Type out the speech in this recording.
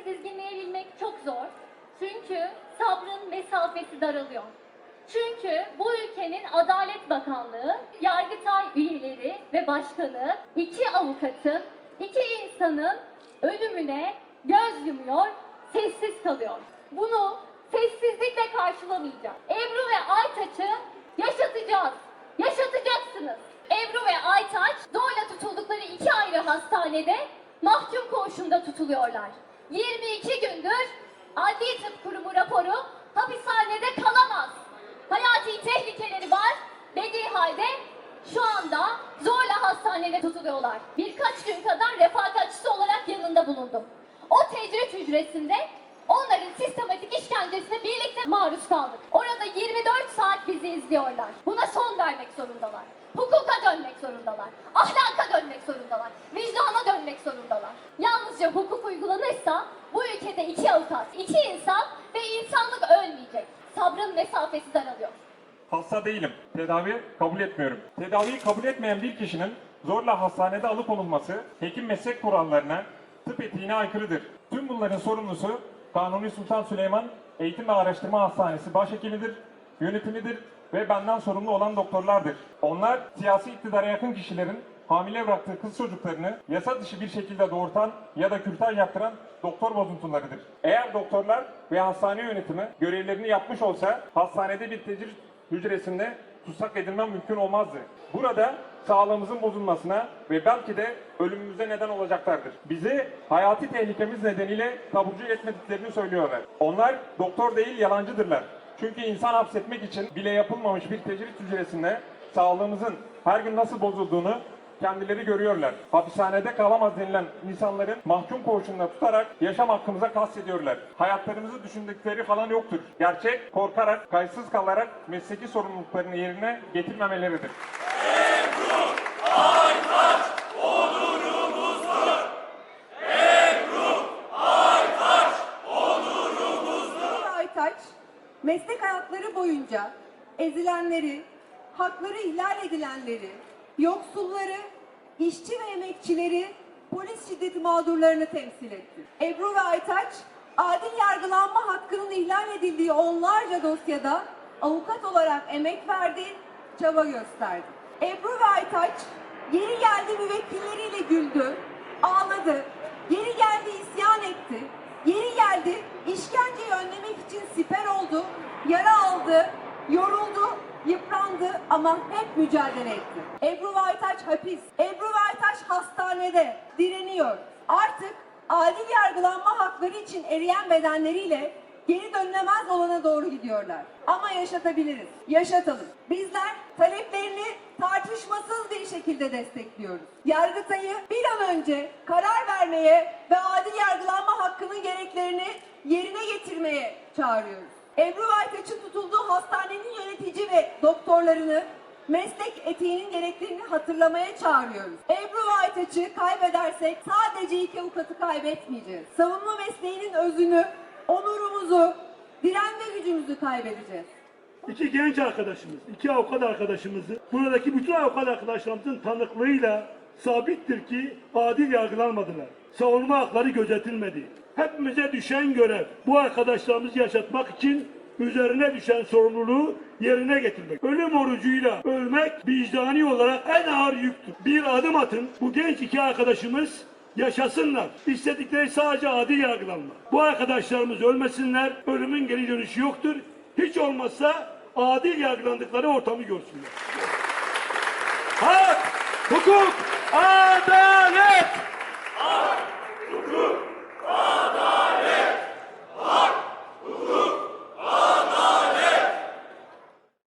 demokrasi dizginleyebilmek çok zor. Çünkü sabrın mesafesi daralıyor. Çünkü bu ülkenin Adalet Bakanlığı, Yargıtay üyeleri ve başkanı iki avukatın, iki insanın ölümüne göz yumuyor, sessiz kalıyor. Bunu sessizlikle karşılamayacağız. Ebru ve Aytaç'ı yaşatacağız. Yaşatacaksınız. Ebru ve Aytaç zorla tutuldukları iki ayrı hastanede mahkum koğuşunda tutuluyorlar. 22 gündür Adli Tıp Kurumu raporu hapishanede kalamaz. Hayati tehlikeleri var dediği halde şu anda zorla hastanede tutuluyorlar. Birkaç gün kadar refakatçisi olarak yanında bulundum. O tecrit hücresinde onların sistematik işkencesine birlikte maruz kaldık. Orada 24 saat bizi izliyorlar. Buna son vermek zorundalar. Hukuka dönmek zorundalar. Ahlaka dönmek zorundalar. Vicdana dönmek zorundalar. Yalnızca hukuk iki avukat, iki insan ve insanlık ölmeyecek. Sabrın mesafesi daralıyor. Hasta değilim. Tedavi kabul etmiyorum. Tedaviyi kabul etmeyen bir kişinin zorla hastanede alıkonulması hekim meslek kurallarına, tıp etiğine aykırıdır. Tüm bunların sorumlusu Kanuni Sultan Süleyman Eğitim ve Araştırma Hastanesi başhekimidir, yönetimidir ve benden sorumlu olan doktorlardır. Onlar siyasi iktidara yakın kişilerin hamile bıraktığı kız çocuklarını yasa dışı bir şekilde doğurtan ya da kürtaj yaptıran doktor bozuntularıdır. Eğer doktorlar ve hastane yönetimi görevlerini yapmış olsa hastanede bir tecrit hücresinde tutsak edilmem mümkün olmazdı. Burada sağlığımızın bozulmasına ve belki de ölümümüze neden olacaklardır. Bizi hayati tehlikemiz nedeniyle taburcu etmediklerini söylüyorlar. Onlar doktor değil yalancıdırlar. Çünkü insan hapsetmek için bile yapılmamış bir tecrit hücresinde sağlığımızın her gün nasıl bozulduğunu kendileri görüyorlar. Hapishanede kalamaz denilen insanların mahkum koğuşunda tutarak yaşam hakkımıza kastediyorlar. Hayatlarımızı düşündükleri falan yoktur. Gerçek korkarak, kayıtsız kalarak mesleki sorumluluklarını yerine getirmemeleridir. Aytaç, meslek hayatları boyunca ezilenleri, hakları ihlal edilenleri, yoksulları, işçi ve emekçileri, polis şiddeti mağdurlarını temsil etti. Ebru ve Aytaç, adil yargılanma hakkının ihlal edildiği onlarca dosyada avukat olarak emek verdi, çaba gösterdi. Ebru ve Aytaç, yeri geldi müvekkilleriyle güldü, ağladı, yeri geldi isyan etti, Yeri geldi, işkenceyi önlemek için siper oldu, yara aldı, yoruldu, yıprandı ama hep mücadele etti. Ebru Vaytaç hapis, Ebru Vaytaç hastanede direniyor. Artık adil yargılanma hakları için eriyen bedenleriyle geri dönülemez olana doğru gidiyorlar. Ama yaşatabiliriz, yaşatalım. Bizler taleplerini tartışmasız bir şekilde destekliyoruz. Yargıtay'ı bir an önce karar vermeye ve adil yargılanma hakkının gereklerini yerine getirmeye çağırıyoruz. Ebru Aytaç'ın tutulduğu hastanenin yönetici ve doktorlarını meslek etiğinin gereklerini hatırlamaya çağırıyoruz. Ebru Aytaç'ı kaybedersek sadece iki avukatı kaybetmeyeceğiz. Savunma mesleğinin özünü, onurumuzu, direnme gücümüzü kaybedeceğiz. İki genç arkadaşımız, iki avukat arkadaşımızı, buradaki bütün avukat arkadaşlarımızın tanıklığıyla sabittir ki adil yargılanmadılar. Savunma hakları gözetilmedi. Hepimize düşen görev bu arkadaşlarımızı yaşatmak için üzerine düşen sorumluluğu yerine getirmek. Ölüm orucuyla ölmek vicdani olarak en ağır yüktür. Bir adım atın bu genç iki arkadaşımız yaşasınlar. İstedikleri sadece adil yargılanma. Bu arkadaşlarımız ölmesinler, ölümün geri dönüşü yoktur. Hiç olmazsa adil yargılandıkları ortamı görsünler. Hak, hukuk, adalet!